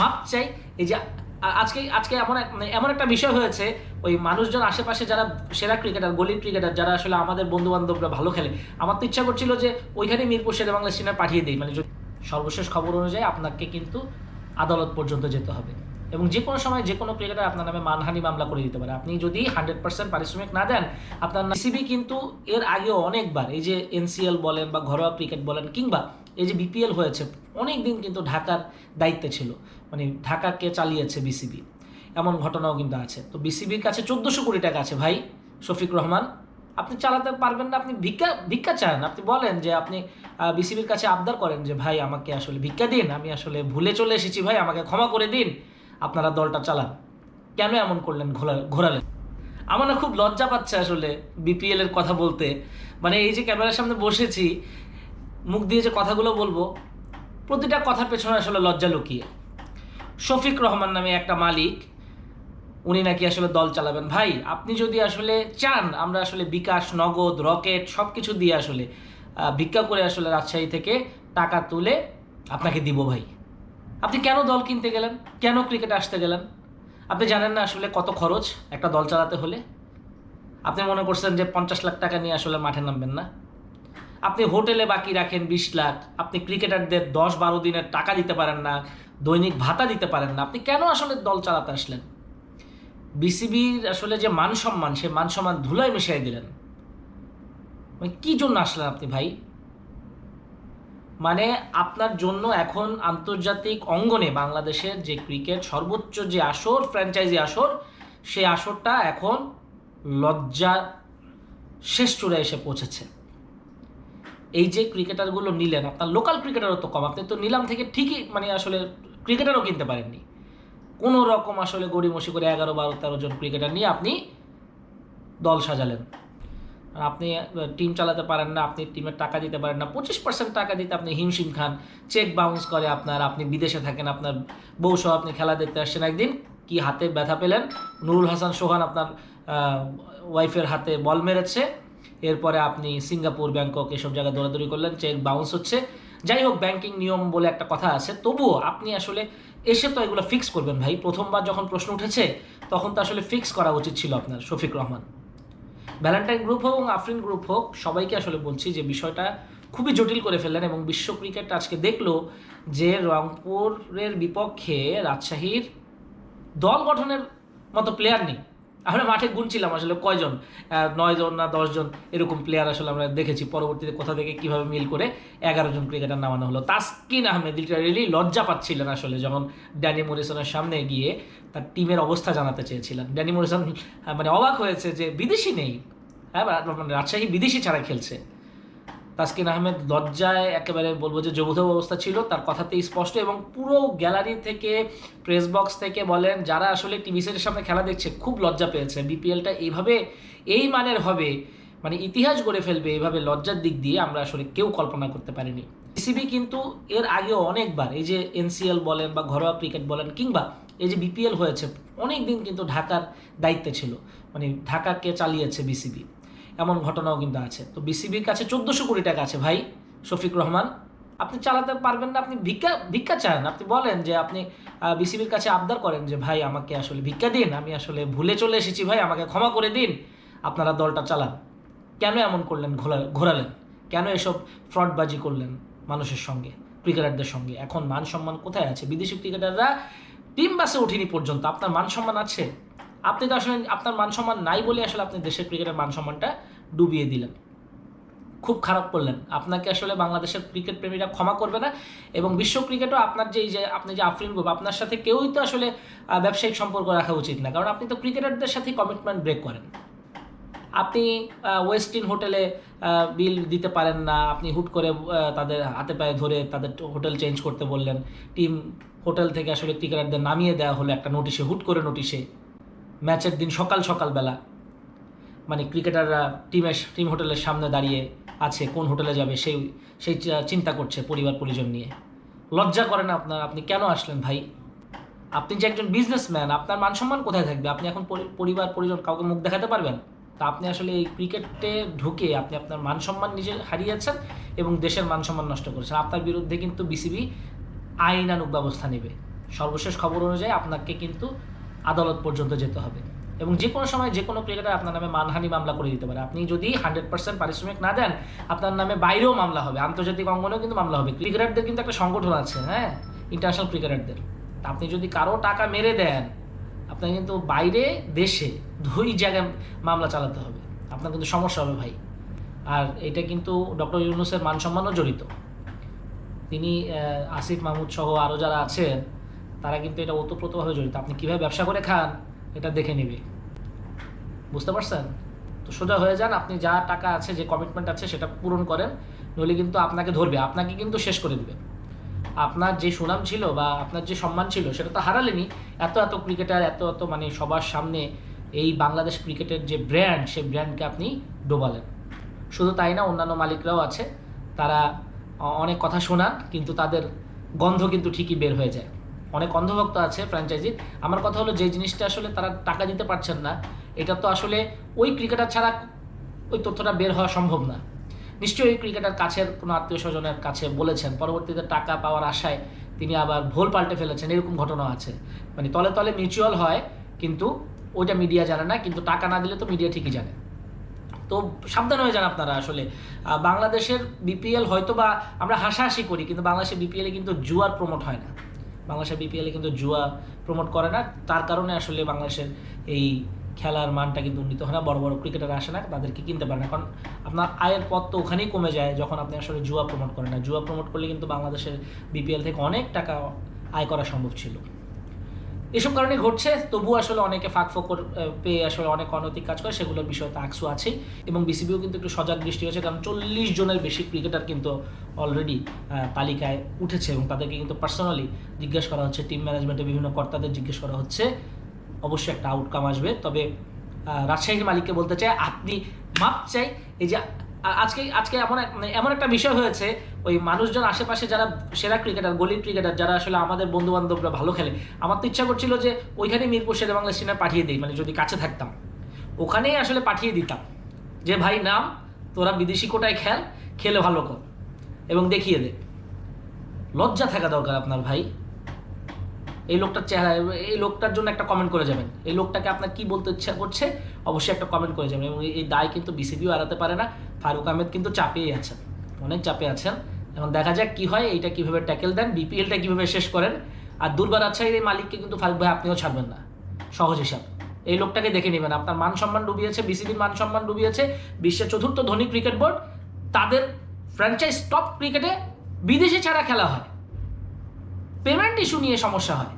মাপ চাই। এই যে আজকে আজকে এমন মানে এমন একটা বিষয় হয়েছে, ওই মানুষজন আশেপাশে যারা সেরা ক্রিকেটার গলির ক্রিকেটার, যারা আসলে আমাদের বন্ধু বান্ধবরা ভালো খেলে, আমার তো ইচ্ছা করছিল যে ওইখানে মিরপুর শেরে বাংলা সিনেমা পাঠিয়ে দিই। মানে সর্বশেষ খবর অনুযায়ী আপনাকে কিন্তু আদালত পর্যন্ত যেতে হবে। এবং যে কোনো সময় যে কোনো ক্রিকেটার আপনার নামে মানহানি মামলা করে দিতে পারে। আপনি যদি হান্ড্রেড পার্সেন্ট পারিশ্রমিক না দেন, আপনার সিবি কিন্তু এর আগেও অনেকবার, এই যে এনসিএল বলেন বা ঘরোয়া ক্রিকেট বলেন কিংবা এই যে বিপিএল হয়েছে, অনেক দিন কিন্তু ঢাকার দায়িত্বে ছিল। মানে ঢাকাকে চালিয়েছে বিসিবি এমন ঘটনাও কিন্তু আছে। তো বিসিবির কাছে চোদ্দোশো কোটি টাকা আছে ভাই, শফিক রহমান। আপনি চালাতে পারবেন না, আপনি ভিক্ষা ভিক্ষা চান। আপনি বলেন যে আপনি বিসিবির কাছে আবদার করেন যে, ভাই, আমাকে আসলে ভিক্ষা দিন, আমি আসলে ভুলে চলে এসেছি ভাই, আমাকে ক্ষমা করে দিন, আপনারা দলটা চালান। কেন এমন করলেন ঘোরা, ঘোরালেন? আমার না খুব লজ্জা পাচ্ছে আসলে বিপিএল এর কথা বলতে। মানে এই যে ক্যামেরার সামনে বসেছি মুখ দিয়ে যে কথাগুলো বলব, প্রতিটা কথার পেছনে আসলে লজ্জা লুকিয়ে। শফিক রহমান নামে একটা মালিক, উনি নাকি আসলে দল চালাবেন। ভাই, আপনি যদি আসলে চান, আমরা আসলে বিকাশ, নগদ, রকেট সব কিছু দিয়ে আসলে ভিক্ষা করে আসলে রাজশাহী থেকে টাকা তুলে আপনাকে দিব ভাই। আপনি কেন দল কিনতে গেলেন? কেন ক্রিকেটে আসতে গেলেন? আপনি জানেন না আসলে কত খরচ একটা দল চালাতে হলে? আপনি মনে করছেন যে পঞ্চাশ লাখ টাকা নিয়ে আসলে মাঠে নামবেন না? আপনি হোটেলে বাকি রাখেন বিশ লাখ, আপনি ক্রিকেটারদের দশ বারো দিনের টাকা দিতে পারেন না, দৈনিক ভাতা দিতে পারেন না, আপনি কেন আসলে দল চালাতে আসলেন? বিসিবির আসলে যে মান সম্মান, সে মান সম্মান ধুলায় মিশিয়ে দিলেন। মানে কি জন্য আসলেন আপনি ভাই? মানে আপনার জন্য এখন আন্তর্জাতিক অঙ্গনে বাংলাদেশের যে ক্রিকেট সর্বোচ্চ যে আসর, ফ্র্যাঞ্চাইজি আসর, সেই আসরটা এখন লজ্জা শেষ চূড়ায় এসে পৌঁছেছে। এই যে ক্রিকেটারগুলো নিলেন, আপনার লোকাল ক্রিকেটারও তো কম। আপনি তো নিলাম থেকে ঠিকই মানে আসলে ক্রিকেটারও কিনতে পারেননি। কোনো রকম আসলে গড়িমসি করে এগারো, বারো, তেরো জন ক্রিকেটার নিয়ে আপনি দল সাজালেন। আপনি টিম চালাতে পারেন না, আপনি টিমের টাকা দিতে পারেন না। পঁচিশ পার্সেন্ট টাকা দিতে আপনি হিমশিম খান। চেক বাউন্স করে আপনার, আপনি বিদেশে থাকেন, আপনার বউ সহ আপনি খেলা দেখতে আসছেন। একদিন কি হাতে ব্যথা পেলেন? নুরুল হাসান সোহান আপনার ওয়াইফের হাতে বল মেরেছে। এরপরে আপনি সিঙ্গাপুর, ব্যাংকক এসব জায়গায় দৌড়াদৌড়ি করলেন চেক বাউন্স হচ্ছে। যাই হোক ব্যাংকিং নিয়ম বলে একটা কথা আছে। তবুও আপনি আসলে এসে তো এগুলো ফিক্স করবেন ভাই। প্রথমবার যখন প্রশ্ন উঠেছে, তখন তো আসলে ফিক্স করা উচিত ছিল আপনার, শফিক রহমান। ভ্যালেন্টাইন গ্রুপ হোক এবং আফরিন গ্রুপ হোক, সবাইকে আসলে বলছি যে বিষয়টা খুবই জটিল করে ফেললেন এবং বিশ্ব ক্রিকেট আজকে দেখল যে রংপুরের বিপক্ষে রাজশাহীর দল গঠনের মতো প্লেয়ার নেই। আমরা মাঠে গুনছিলাম আসলে কয়জন? নয়জন নয় জন না দশজন এরকম প্লেয়ার আসলে আমরা দেখেছি। পরবর্তীতে কোথা থেকে কীভাবে মিল করে এগারো জন ক্রিকেটার নামানো হলো। তাসকিন আহমেদ লিটারেলি লজ্জা পাচ্ছিলেন আসলে যখন ড্যানি মরিসনের সামনে গিয়ে তার টিমের অবস্থা জানাতে চেয়েছিলেন। ড্যানি মরিসন মানে অবাক হয়েছে যে বিদেশি নেই। হ্যাঁ মানে রাজশাহী বিদেশি ছাড়া খেলছে। তাসকিন আহমেদ লজ্জায় একেবারে বলব যে যৌথ অবস্থা ছিল, তার কথাতেই স্পষ্ট এবং পুরো গ্যালারি থেকে প্রেস বক্স থেকে বলেন, যারা আসলে টিভি সেটের সামনে খেলা দেখছে, খুব লজ্জা পেয়েছে। বিপিএলটা এইভাবে এই মানের হবে মানে ইতিহাস গড়ে ফেলবে এভাবে লজ্জার দিক দিয়ে আমরা আসলে কেউ কল্পনা করতে পারিনি। বিসিবি কিন্তু এর আগেও অনেকবার, এই যে এনসিএল বলেন বা ঘরোয়া ক্রিকেট বলেন কিংবা এই যে বিপিএল হয়েছে অনেক দিন কিন্তু ঢাকার দায়িত্বে ছিল। মানে ঢাকাকে চালিয়েছে বিসিবি ঘটনাও কিন্তু আছে। তো বিসিবির কাছে চোদ্দোশো কোটি টাকা আছে ভাই, শফিক রহমান। আপনি চালাতে পারবেন না, আপনি ভিক্ষা ভিক্ষা চান। আপনি বলেন যে আপনি বিসিবির কাছে আবদার করেন যে, ভাই, আমাকে আসলে ভিক্ষা দিন, আমি আসলে ভুলে চলে এসেছি ভাই, আমাকে ক্ষমা করে দিন, আপনারা দলটা চালান। কেন এমন করলেন ঘোরা, ঘোরালেন? কেন এসব ফ্রডবাজি করলেন মানুষের সঙ্গে, ক্রিকেটারদের সঙ্গে? এখন মান সম্মান কোথায় আছে? বিদেশি ক্রিকেটাররা টিম বাসে ওঠেনি পর্যন্ত, আপনার মান সম্মান আছে? আপনি তো আসলে আপনার মান সম্মান নাই বলে আসলে আপনি দেশের ক্রিকেটের মান সম্মানটা ডুবিয়ে দিলেন। খুব খারাপ করলেন। আপনাকে আসলে বাংলাদেশের ক্রিকেট প্রেমীরা ক্ষমা করবে না এবং বিশ্ব ক্রিকেটও আপনার যে যে আপনি যে আফরিন গ্রুপ আপনার সাথে কেউই তো আসলে ব্যবসায়িক সম্পর্ক রাখা উচিত না। কারণ আপনি তো ক্রিকেটারদের সাথে কমিটমেন্ট ব্রেক করেন। আপনি ওয়েস্টিন হোটেলে বিল দিতে পারেন না। আপনি হুট করে তাদের হাতে পায়ে ধরে তাদের হোটেল চেঞ্জ করতে বললেন। টিম হোটেল থেকে আসলে ক্রিকেটারদের নামিয়ে দেওয়া হলো একটা নোটিশে হুট করে নোটিশে ম্যাচের দিন সকাল সকালবেলা। মানে ক্রিকেটাররা টিমের টিম হোটেলের সামনে দাঁড়িয়ে আছে, কোন হোটেলে যাবে সেই সেই চিন্তা করছে পরিবার, পরিজন নিয়ে। লজ্জা করে না আপনার? আপনি কেন আসলেন ভাই? আপনি যে একজন বিজনেসম্যান আপনার মান সম্মান কোথায় থাকবে? আপনি এখন পরি- পরিবার, পরিজন কাউকে মুখ দেখাতে পারবেন? তা আপনি আসলে এই ক্রিকেটে ঢুকে আপনি আপনার মান সম্মান নিজে হারিয়েছেন এবং দেশের মান সম্মান নষ্ট করেছেন। আপনার বিরুদ্ধে কিন্তু বিসিবি আইনানুগ ব্যবস্থা নেবে। সর্বশেষ খবর অনুযায়ী আপনাকে কিন্তু আদালত পর্যন্ত যেতে হবে। এবং যে কোনো সময় যে কোনো ক্রিকেটার আপনার নামে মানহানি মামলা করে দিতে পারে। আপনি যদি হান্ড্রেড পার্সেন্ট পারিশ্রমিক না দেন, আপনার নামে বাইরেও মামলা হবে। আন্তর্জাতিক অঙ্গনেও কিন্তু মামলা হবে। ক্রিকেটারদের কিন্তু একটা সংগঠন আছে হ্যাঁ? ইন্টারন্যাশনাল ক্রিকেটারদের আপনি যদি কারও টাকা মেরে দেন আপনার কিন্তু বাইরে দেশে দুই জায়গায় মামলা চালাতে হবে। আপনার কিন্তু সমস্যা হবে ভাই। আর এটা কিন্তু ডক্টর ইউনুসের মান সম্মানও জড়িত। তিনি আসিফ মাহমুদ সহ আরও যারা আছেন তারা কিন্তু এটা ওতপ্রোতভাবে জড়িত। আপনি কীভাবে ব্যবসা করে খান, এটা দেখে নেবে। বুঝতে পারছেন? তো সোজা হয়ে যান, আপনি যা টাকা আছে, যে কমিটমেন্ট আছে, সেটা পূরণ করেন, নইলে কিন্তু আপনাকে ধরবে, আপনাকে কিন্তু শেষ করে দেবে। আপনার যে সুনাম ছিল বা আপনার যে সম্মান ছিল, সেটা তো হারালেনি। এত এত ক্রিকেটার এত এত মানে সবার সামনে এই বাংলাদেশ ক্রিকেটের যে ব্র্যান্ড সেই ব্র্যান্ডকে আপনি ডোবালেন। শুধু তাই না, অন্যান্য মালিকরাও আছে। তারা অনেক কথা শোনান, কিন্তু তাদের গন্ধ কিন্তু ঠিকই বের হয়ে যায়। অনেক অন্ধভক্ত আছে ফ্র্যাঞ্চাইজির আমার কথা হলো যে জিনিসটা আসলে তারা টাকা দিতে পারছেন না, এটা তো আসলে ওই ক্রিকেটার ছাড়া ওই তথ্যটা বের হওয়া সম্ভব না। নিশ্চয়ই ওই ক্রিকেটার কাছের কোনো আত্মীয় স্বজনের কাছে বলেছেন, পরবর্তীতে টাকা পাওয়ার আশায় তিনি আবার ভোল পাল্টে ফেলেছেন, এরকম ঘটনা আছে। মানে তলে তলে মিউচুয়াল হয়, কিন্তু ওইটা মিডিয়া জানে না, কিন্তু টাকা না দিলে তো মিডিয়া ঠিকই জানে। তো সাবধান হয়ে যান আপনারা আসলে। বাংলাদেশের বিপিএল হয়তো বা আমরা হাসাহাসি করি, কিন্তু বাংলাদেশের বিপিএলে কিন্তু জুয়ার প্রমোট হয় না। বাংলাদেশের বিপিএলে কিন্তু জুয়া প্রমোট করে না। তার কারণে আসলে বাংলাদেশের এই খেলার মানটা কিন্তু উন্নীত হয় না। বড় বড় ক্রিকেটার আসে না, তাদেরকে কিনতে পারে না। কারণ আপনার আয়ের পথ তো ওখানেই কমে যায় যখন আপনি আসলে জুয়া প্রমোট করেন না। জুয়া প্রমোট করলে কিন্তু বাংলাদেশের বিপিএল থেকে অনেক টাকা আয় করা সম্ভব ছিল। এসব কারণে ঘটছে, তবুও আসলে অনেকে ফাঁক ফোকর পেয়ে আসলে অনেক অনৈতিক কাজ করে, সেগুলোর বিষয়ে তো আছেই। এবং বিসিবিও কিন্তু একটু সজাগ দৃষ্টি হয়েছে কারণ চল্লিশ জনের বেশি ক্রিকেটার কিন্তু অলরেডি তালিকায় উঠেছে এবং তাদেরকে কিন্তু পার্সোনালি জিজ্ঞেস করা হচ্ছে টিম ম্যানেজমেন্টের বিভিন্ন কর্তাদের জিজ্ঞেস করা হচ্ছে, অবশ্যই একটা আউটকাম আসবে। তবে রাজশাহীর মালিককে বলতে চাই, আপনি মাপ চাই, এই যে আজকে আজকে এমন মানে এমন একটা বিষয় হয়েছে, ওই মানুষজন আশেপাশে যারা সেরা ক্রিকেটার, গলির ক্রিকেটার, যারা আসলে আমাদের বন্ধু বান্ধবরা ভালো খেলে, আমার তো ইচ্ছা করছিল যে ওইখানে মিরপুর শেরে বাংলা সিনেমা পাঠিয়ে দিই মানে যদি কাছে থাকতাম। ওখানেই আসলে পাঠিয়ে দিতাম যে, ভাই, নাম, তোরা বিদেশি কোটায় খেল, খেলে ভালো কর। এবং দেখিয়ে দে। লজ্জা থাকা দরকার আপনার ভাই। এই লোকটার চেহারা, এই লোকটার জন্য একটা কমেন্ট করে যাবেন। এই লোকটাকে আপনার কি বলতে ইচ্ছা করছে, অবশ্যই একটা কমেন্ট করে যাবেন। এবং এই- দায় কিন্তু বিসিবিও এড়াতে পারে না, ফারুক আহমেদ কিন্তু চাপেই আছেন, অনেক চাপে আছেন। এখন দেখা যাক কি হয়, এইটা কীভাবে ট্যাকেল দেন বিপিএলটা কীভাবে শেষ করেন। আর দুর্বার রাজশাহীর এই মালিককে কিন্তু ফারুক ভাই আপনিও ছাড়বেন না, সহজ হিসাব। এই লোকটাকে দেখে নেবেন, আপনার মান সম্মান ডুবিয়েছে বিসিবির মান সম্মান ডুবিয়েছে, বিশ্বের চতুর্থ ধনী ক্রিকেট বোর্ড তাদের ফ্র্যাঞ্চাইজ টপ ক্রিকেটে বিদেশে ছাড়া খেলা হয়। পেমেন্ট ইস্যু নিয়ে সমস্যা হয়।